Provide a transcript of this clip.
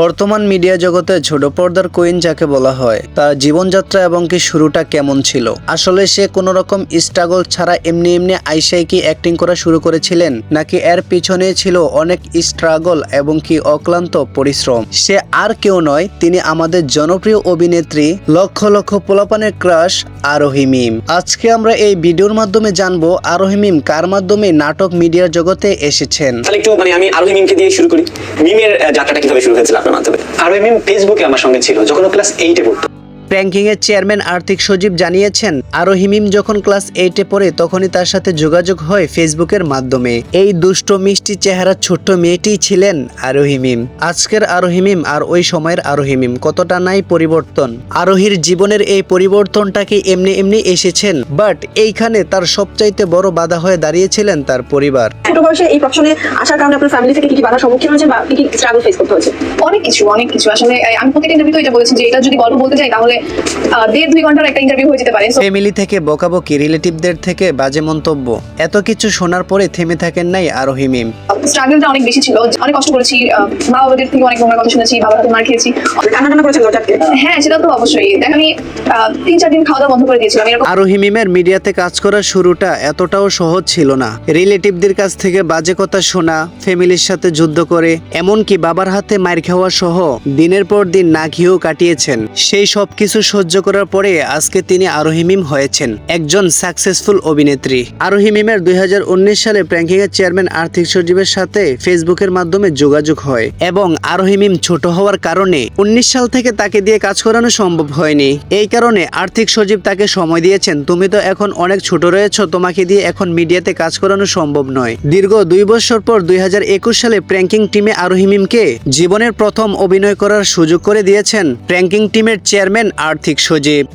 বর্তমান মিডিয়া জগতে ছোট পর্দার কুইন যাকে বলা হয়, তার জীবনযাত্রা এবং কি শুরুটা কেমন ছিল? আসলে সে কোনো রকম স্ট্রাগল ছাড়া এমনি এমনি আইসাই কি অ্যাক্টিং করা শুরু করেছিলেন? নাকি এর পিছনে ছিল অনেক স্ট্রাগল এবং কি অক্লান্ত পরিশ্রম? সে আর কেউ নয়, তিনি আমাদের জনপ্রিয় অভিনেত্রী, লক্ষ লক্ষ পোলাপানের ক্রাশ আরোহি মিম। আজকে আমরা এই ভিডিওর মাধ্যমে জানব আরোহি মিম কার মাধ্যমে নাটক মিডিয়ার জগতে এসেছেন। তাহলে একটু মানে আমি আরোহী মিমকে দিয়ে শুরু করি। মিমের যাত্রাটা কীভাবে শুরু হয়েছিল? আপনার মাধ্যমে। আর মিম ফেসবুকে আমার সঙ্গে ছিল যখন ক্লাস এইটে পড়তো। ব্যাংকিং এর চেয়ারম্যান আর্থিক সজীব জানিয়েছেন আরও হিমিম যখন ক্লাস এইটে পড়ে তখনই তার সাথে যোগাযোগ হয় ফেসবুকের মাধ্যমে। এই দুষ্ট মিষ্টি চেহারার ছোট্ট মেয়েটি ছিলেন আরোহিমিম আজকের আরোহিমিম আর ওই সময়ের আরোহিমিম কতটা নাই পরিবর্তন? আরোহীর জীবনের এই পরিবর্তনটাকে এমনি এমনি এসেছেন? বাট এইখানে তার সবচাইতে বড় বাধা হয়ে দাঁড়িয়েছিলেন তার পরিবার। ছোট বয়সে এই প্রফেশনে আসার কারণে আপনার ফ্যামিলি থেকে কি কি বাধার সম্মুখীন হয়েছে বা কি কি স্ট্রাগল ফেস করতে হয়েছে? অনেক কিছু অনেক কিছু। আসলে আমি প্রত্যেকটা ইন্টারভিউ এটা বলেছি যে এটা যদি গল্প বলতে যাই তাহলে দেড় দুই ঘণ্টার একটা ইন্টারভিউ হয়ে যেতে পারে। ফ্যামিলি থেকে বকাবকি রিলেটিভদের থেকে বাজে মন্তব্য। এত কিছু শোনার পরে থেমে থাকেন নাই আরোহিমিম স্ট্রাগলটা অনেক বেশি ছিল। অনেক কষ্ট করেছি। মা বাবাদের থেকে অনেক নোংরা কথা শুনেছি বাবার হাতে মার খেয়েছি। কান্না দরজাকে হ্যাঁ সেটা তো অবশ্যই। দেখ আমি তিন চার দিন খাওয়া দাওয়া বন্ধ করে দিয়েছিলাম। এরকম আরোহী মিমের মিডিয়াতে কাজ করার শুরুটা এতটাও সহজ ছিল না। রিলেটিভদের কাছ থেকে বাজে কথা শোনা ফ্যামিলির সাথে যুদ্ধ করে এমনকি বাবার হাতে মার খাওয়া সহ দিনের পর দিন না খেয়েও কাটিয়েছেন। সেই সব কিছু সহ্য করার পরে আজকে তিনি আরোহিমিম হয়েছেন, একজন সাকসেসফুল অভিনেত্রী। আরোহী মিমের দুই সালে প্র্যাঙ্কিং এর চেয়ারম্যান আর্থিক সজীবের সাথে ফেসবুকের মাধ্যমে যোগাযোগ হয় এবং আরোহিমিম ছোট হওয়ার কারণে উনিশ সাল থেকে তাকে দিয়ে কাজ করানো সম্ভব হয়নি। এই কারণে আর্থিক সজীব তাকে সময় দিয়েছেন, তুমি তো এখন অনেক ছোট রয়েছো, তোমাকে দিয়ে এখন মিডিয়াতে কাজ করানো সম্ভব নয়। দীর্ঘ দুই বছর পর দুই হাজার একুশ সালে প্র্যাঙ্কিং টিমে আরোহিমিমকে জীবনের প্রথম অভিনয় করার সুযোগ করে দিয়েছেন। প্র্যাঙ্কিং টিমের চেয়ারম্যান আর্থিক সজীব